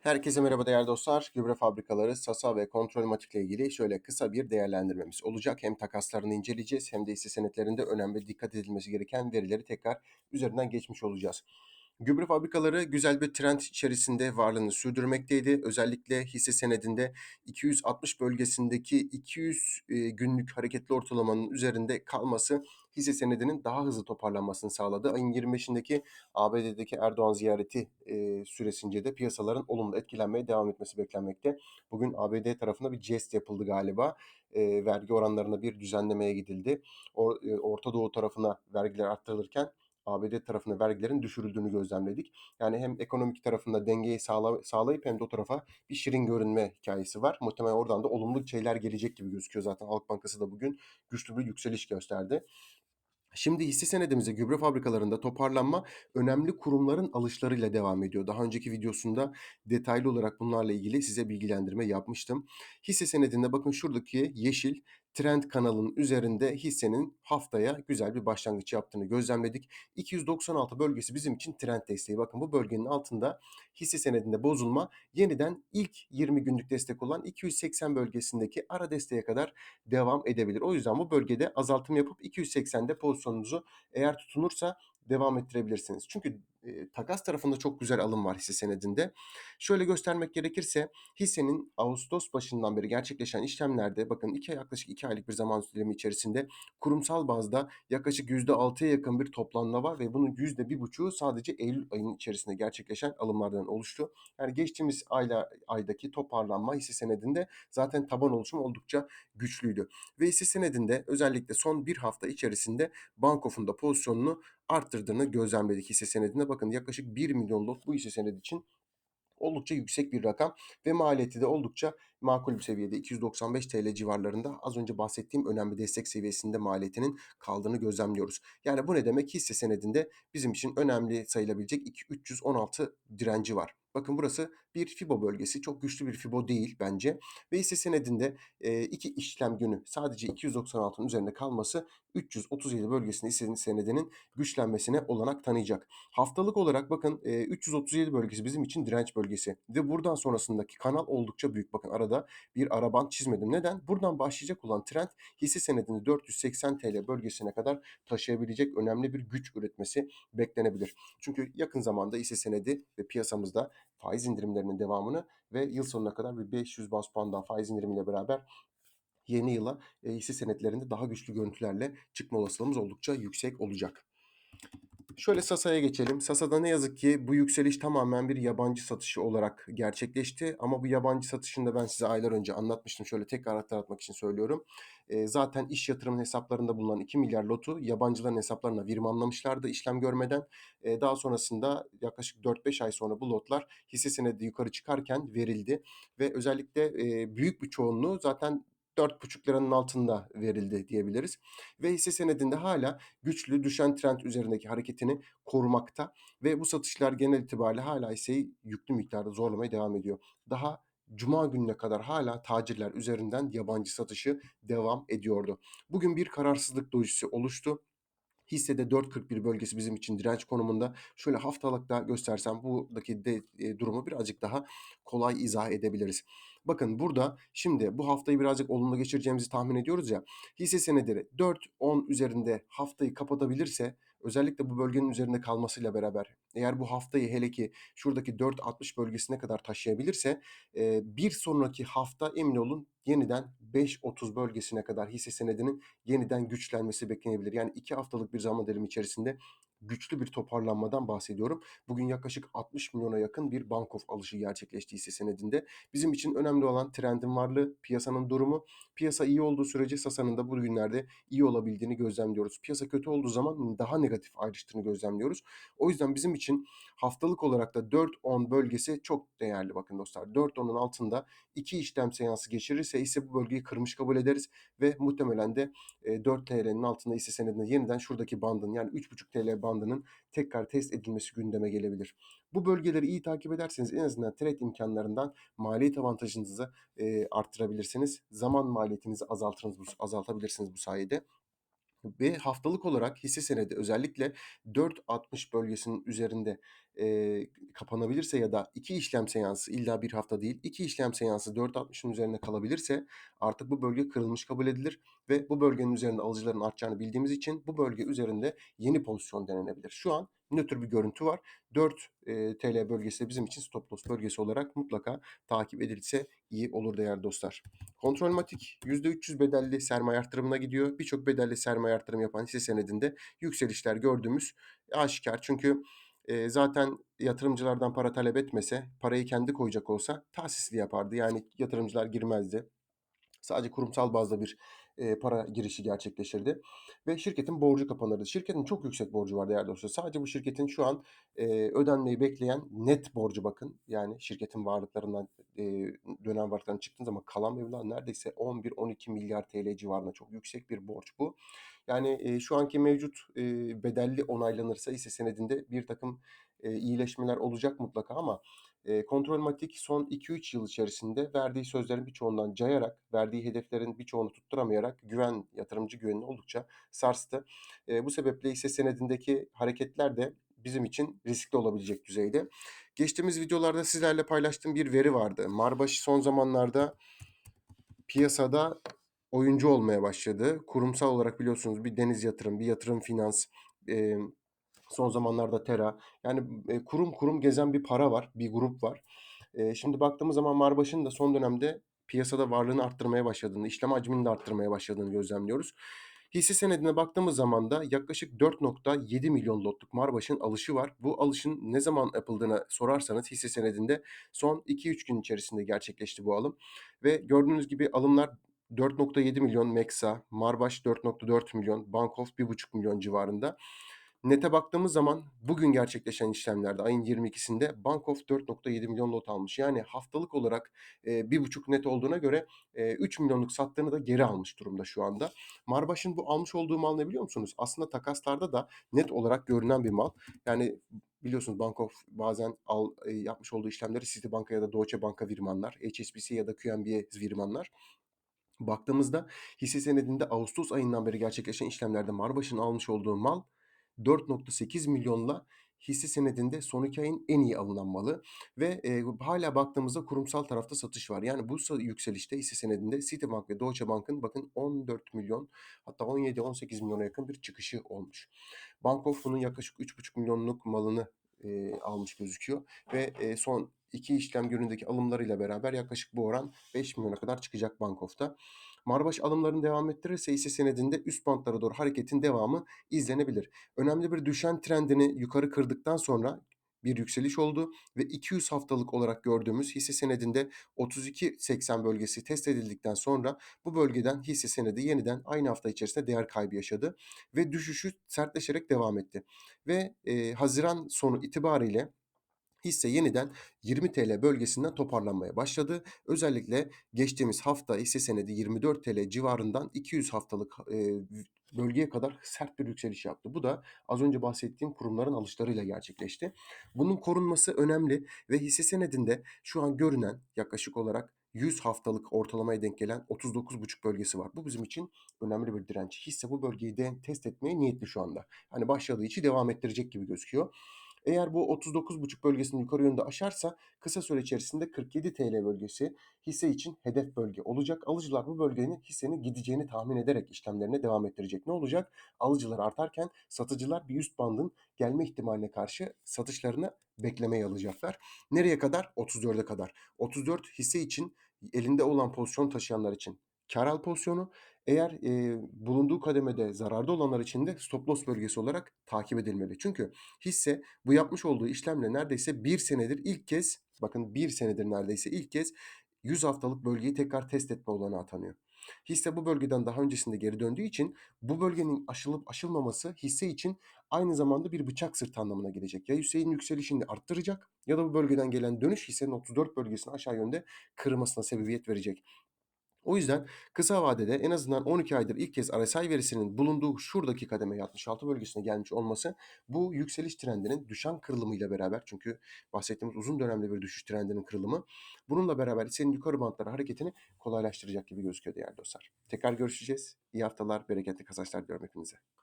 Herkese merhaba değerli dostlar. Gübre fabrikaları, Sasa ve Kontrolmatik ile ilgili şöyle kısa bir değerlendirmemiz olacak. Hem takaslarını inceleyeceğiz hem de hisse senetlerinde önemli dikkat edilmesi gereken verileri tekrar üzerinden geçmiş olacağız. Gübre fabrikaları güzel bir trend içerisinde varlığını sürdürmekteydi. Özellikle hisse senedinde 260 bölgesindeki 200 e, günlük hareketli ortalamanın üzerinde kalması hisse senedinin daha hızlı toparlanmasını sağladı. Ayın 25'indeki ABD'deki Erdoğan ziyareti e, süresince de piyasaların olumlu etkilenmeye devam etmesi beklenmekte. Bugün ABD tarafında bir jest yapıldı galiba. E, vergi oranlarına bir düzenlemeye gidildi. Or, e, Orta Doğu tarafına vergiler arttırılırken ABD tarafına vergilerin düşürüldüğünü gözlemledik. Yani hem ekonomik tarafında dengeyi sağla, sağlayıp hem de o tarafa bir şirin görünme hikayesi var. Muhtemelen oradan da olumlu şeyler gelecek gibi gözüküyor zaten. Halk Bankası da bugün güçlü bir yükseliş gösterdi. Şimdi hisse senedimize gübre fabrikalarında toparlanma önemli kurumların alışlarıyla devam ediyor. Daha önceki videosunda detaylı olarak bunlarla ilgili size bilgilendirme yapmıştım. Hisse senedinde bakın şuradaki yeşil trend kanalının üzerinde hissenin haftaya güzel bir başlangıç yaptığını gözlemledik. 296 bölgesi bizim için trend desteği. Bakın bu bölgenin altında hisse senedinde bozulma yeniden ilk 20 günlük destek olan 280 bölgesindeki ara desteğe kadar devam edebilir. O yüzden bu bölgede azaltım yapıp 280'de pozisyonunuzu eğer tutunursa devam ettirebilirsiniz. Çünkü e, takas tarafında çok güzel alım var hisse senedinde. Şöyle göstermek gerekirse hissenin Ağustos başından beri gerçekleşen işlemlerde bakın iki yaklaşık 2 aylık bir zaman dilimi içerisinde kurumsal bazda yaklaşık %6'ya yakın bir toplanma var ve bunun %1,5'u sadece Eylül ayının içerisinde gerçekleşen alımlardan oluştu. Yani geçtiğimiz ayla aydaki toparlanma hisse senedinde zaten taban oluşum oldukça güçlüydü. Ve hisse senedinde özellikle son bir hafta içerisinde Bankof'un da pozisyonunu arttırdığını gözlemledik hisse senedinde. Bakın yaklaşık 1 milyon lot bu hisse senedi için oldukça yüksek bir rakam ve maliyeti de oldukça makul bir seviyede 295 TL civarlarında az önce bahsettiğim önemli destek seviyesinde maliyetinin kaldığını gözlemliyoruz. Yani bu ne demek? Hisse senedinde bizim için önemli sayılabilecek 316 direnci var. Bakın burası bir FIBO bölgesi. Çok güçlü bir FIBO değil bence. Ve hisse senedinde e, iki işlem günü sadece 296'ın üzerinde kalması 337 bölgesinde hisse senedinin güçlenmesine olanak tanıyacak. Haftalık olarak bakın e, 337 bölgesi bizim için direnç bölgesi. Ve buradan sonrasındaki kanal oldukça büyük. Bakın arada bir araban çizmedim. Neden? Buradan başlayacak olan trend hisse senedini 480 TL bölgesine kadar taşıyabilecek önemli bir güç üretmesi beklenebilir. Çünkü yakın zamanda hisse senedi ve piyasamızda faiz indirimlerinin devamını ve yıl sonuna kadar bir 500 bas puan daha faiz indirimiyle beraber yeni yıla e, hisse senetlerinde daha güçlü görüntülerle çıkma olasılığımız oldukça yüksek olacak. Şöyle Sasa'ya geçelim. Sasa'da ne yazık ki bu yükseliş tamamen bir yabancı satışı olarak gerçekleşti. Ama bu yabancı satışını da ben size aylar önce anlatmıştım. Şöyle tekrar hatırlatmak için söylüyorum. E, zaten iş yatırım hesaplarında bulunan 2 milyar lotu yabancıların hesaplarına virmanlamışlardı işlem görmeden. E, daha sonrasında yaklaşık 4-5 ay sonra bu lotlar hisse senedi yukarı çıkarken verildi. Ve özellikle e, büyük bir çoğunluğu zaten 4,5 liranın altında verildi diyebiliriz. Ve hisse senedinde hala güçlü düşen trend üzerindeki hareketini korumakta ve bu satışlar genel itibariyle hala hisseyi yüklü miktarda zorlamaya devam ediyor. Daha Cuma gününe kadar hala tacirler üzerinden yabancı satışı devam ediyordu. Bugün bir kararsızlık dojisi oluştu. Hissede 4.41 bölgesi bizim için direnç konumunda. Şöyle haftalıkta göstersem buradaki de, e, durumu birazcık daha kolay izah edebiliriz. Bakın burada şimdi bu haftayı birazcık olumlu geçireceğimizi tahmin ediyoruz ya. Hisse senedleri 4-10 üzerinde haftayı kapatabilirse özellikle bu bölgenin üzerinde kalmasıyla beraber eğer bu haftayı hele ki şuradaki 4.60 bölgesine kadar taşıyabilirse e, bir sonraki hafta emin olun yeniden 5.30 bölgesine kadar hisse senedinin yeniden güçlenmesi beklenebilir. Yani iki haftalık bir zaman dilimi içerisinde güçlü bir toparlanmadan bahsediyorum. Bugün yaklaşık 60 milyona yakın bir Bankof alışı gerçekleşti hisse senedinde. Bizim için önemli olan trendin varlığı, piyasanın durumu. Piyasa iyi olduğu sürece Sasa'nın da bu günlerde iyi olabildiğini gözlemliyoruz. Piyasa kötü olduğu zaman daha negatif ayrıştığını gözlemliyoruz. O yüzden bizim için haftalık olarak da 4-10 bölgesi çok değerli bakın dostlar. 4-10'un altında iki işlem seansı geçirirse ise bu bölgeyi kırmış kabul ederiz ve muhtemelen de 4 TL'nin altında hisse senedinde yeniden şuradaki bandın yani 3,5 TL bandının tekrar test edilmesi gündeme gelebilir. Bu bölgeleri iyi takip ederseniz en azından trade imkanlarından maliyet avantajınızı e, arttırabilirsiniz. Zaman maliyetinizi azaltırız, azaltabilirsiniz bu sayede. Ve haftalık olarak hisse senedi özellikle 4.60 bölgesinin üzerinde, eee, kapanabilirse ya da 2 işlem seansı illa 1 hafta değil, 2 işlem seansı 4.60'ın üzerinde kalabilirse artık bu bölge kırılmış kabul edilir ve bu bölgenin üzerinde alıcıların artacağını bildiğimiz için bu bölge üzerinde yeni pozisyon denenebilir. Şu an nötr bir görüntü var. 4, eee, TL bölgesi bizim için stop loss bölgesi olarak mutlaka takip edilse iyi olur değerli dostlar. Kontrolmatik %300 bedelli sermaye artırımına gidiyor. Birçok bedelli sermaye artırımı yapan hisse senedinde yükselişler gördüğümüz aşikar. Çünkü e, zaten yatırımcılardan para talep etmese, parayı kendi koyacak olsa tahsisli yapardı. Yani yatırımcılar girmezdi. Sadece kurumsal bazda bir e, para girişi gerçekleşirdi. Ve şirketin borcu kapanırdı. Şirketin çok yüksek borcu var değerli dostlar. Sadece bu şirketin şu an e, ödenmeyi bekleyen net borcu bakın. Yani şirketin varlıklarından e, dönem varlıklarından çıktığın zaman kalan meblağ neredeyse 11-12 milyar TL civarında çok yüksek bir borç bu. Yani e, şu anki mevcut e, bedelli onaylanırsa hisse senedinde bir takım e, iyileşmeler olacak mutlaka ama e, Kontrolmatik son 2-3 yıl içerisinde verdiği sözlerin birçoğundan cayarak, verdiği hedeflerin birçoğunu tutturamayarak güven, yatırımcı güvenini oldukça sarstı. E, bu sebeple hisse senedindeki hareketler de bizim için riskli olabilecek düzeyde. Geçtiğimiz videolarda sizlerle paylaştığım bir veri vardı. Marbaş son zamanlarda piyasada oyuncu olmaya başladı. Kurumsal olarak biliyorsunuz bir deniz yatırım, bir yatırım finans, e, son zamanlarda Tera. Yani e, kurum kurum gezen bir para var, bir grup var. E, şimdi baktığımız zaman Marbaş'ın da son dönemde piyasada varlığını arttırmaya başladığını, işlem hacmini de arttırmaya başladığını gözlemliyoruz. Hisse senedine baktığımız zaman da yaklaşık 4.7 milyon lotluk Marbaş'ın alışı var. Bu alışın ne zaman yapıldığını sorarsanız hisse senedinde son 2-3 gün içerisinde gerçekleşti bu alım. Ve gördüğünüz gibi alımlar 4.7 milyon Meksa, Marbaş 4.4 milyon, Bankof 1.5 milyon civarında. Nete baktığımız zaman bugün gerçekleşen işlemlerde ayın 22'sinde Bankof 4.7 milyon lot almış. Yani haftalık olarak e, 1.5 net olduğuna göre e, 3 milyonluk sattığını da geri almış durumda şu anda. Marbaş'ın bu almış olduğu mal ne biliyor musunuz? Aslında takaslarda da net olarak görünen bir mal. Yani biliyorsunuz Bankof bazen al, yapmış olduğu işlemleri Citibank'a ya da Deutsche Bank'a virmanlar, HSBC ya da QNB'ye virmanlar. Baktığımızda hisse senedinde Ağustos ayından beri gerçekleşen işlemlerde Marbaş'ın almış olduğu mal 4.8 milyonla hisse senedinde son iki ayın en iyi alınan malı ve e, hala baktığımızda kurumsal tarafta satış var. Yani bu yükselişte hisse senedinde Citibank ve Deutsche Bank'ın bakın 14 milyon hatta 17-18 milyona yakın bir çıkışı olmuş. Bank of bunun yaklaşık 3,5 milyonluk malını e, almış gözüküyor ve e, son iki işlem yönündeki alımlarıyla beraber yaklaşık bu oran 5 milyona kadar çıkacak Bankof'ta. Marbaş alımlarını devam ettirirse hisse senedinde üst bantlara doğru hareketin devamı izlenebilir. Önemli bir düşen trendini yukarı kırdıktan sonra bir yükseliş oldu ve 200 haftalık olarak gördüğümüz hisse senedinde 32.80 bölgesi test edildikten sonra bu bölgeden hisse senedi yeniden aynı hafta içerisinde değer kaybı yaşadı ve düşüşü sertleşerek devam etti. Ve e, Haziran sonu itibariyle hisse yeniden 20 TL bölgesinden toparlanmaya başladı. Özellikle geçtiğimiz hafta hisse senedi 24 TL civarından 200 haftalık e, bölgeye kadar sert bir yükseliş yaptı. Bu da az önce bahsettiğim kurumların alışlarıyla gerçekleşti. Bunun korunması önemli ve hisse senedinde şu an görünen yaklaşık olarak 100 haftalık ortalamaya denk gelen 39,5 bölgesi var. Bu bizim için önemli bir direnç. Hisse bu bölgeyi de test etmeye niyetli şu anda. Hani başladığı için devam ettirecek gibi gözüküyor. Eğer bu 39,5 bölgesini yukarı yönde aşarsa kısa süre içerisinde 47 TL bölgesi hisse için hedef bölge olacak. Alıcılar bu bölgenin hissenin gideceğini tahmin ederek işlemlerine devam ettirecek. Ne olacak? Alıcılar artarken satıcılar bir üst bandın gelme ihtimaline karşı satışlarını beklemeye alacaklar. Nereye kadar? 34'e kadar. 34 hisse için elinde olan pozisyon taşıyanlar için kar al pozisyonu. Eğer e, bulunduğu kademede zararda olanlar için de stop loss bölgesi olarak takip edilmeli. Çünkü hisse bu yapmış olduğu işlemle neredeyse bir senedir ilk kez bakın bir senedir neredeyse ilk kez 100 haftalık bölgeyi tekrar test etme olanağı tanıyor. Hisse bu bölgeden daha öncesinde geri döndüğü için bu bölgenin aşılıp aşılmaması hisse için aynı zamanda bir bıçak sırtı anlamına gelecek. Ya Hüseyin yükselişini arttıracak ya da bu bölgeden gelen dönüş hissenin 34 bölgesini aşağı yönde kırmasına sebebiyet verecek. O yüzden kısa vadede en azından 12 aydır ilk kez RSI verisinin bulunduğu şuradaki kademe 66 bölgesine gelmiş olması bu yükseliş trendinin düşen kırılımıyla beraber çünkü bahsettiğimiz uzun dönemli bir düşüş trendinin kırılımı bununla beraber senin yukarı bantlara hareketini kolaylaştıracak gibi gözüküyor değerli dostlar. Tekrar görüşeceğiz. İyi haftalar, bereketli kazançlar diliyorum hepinize.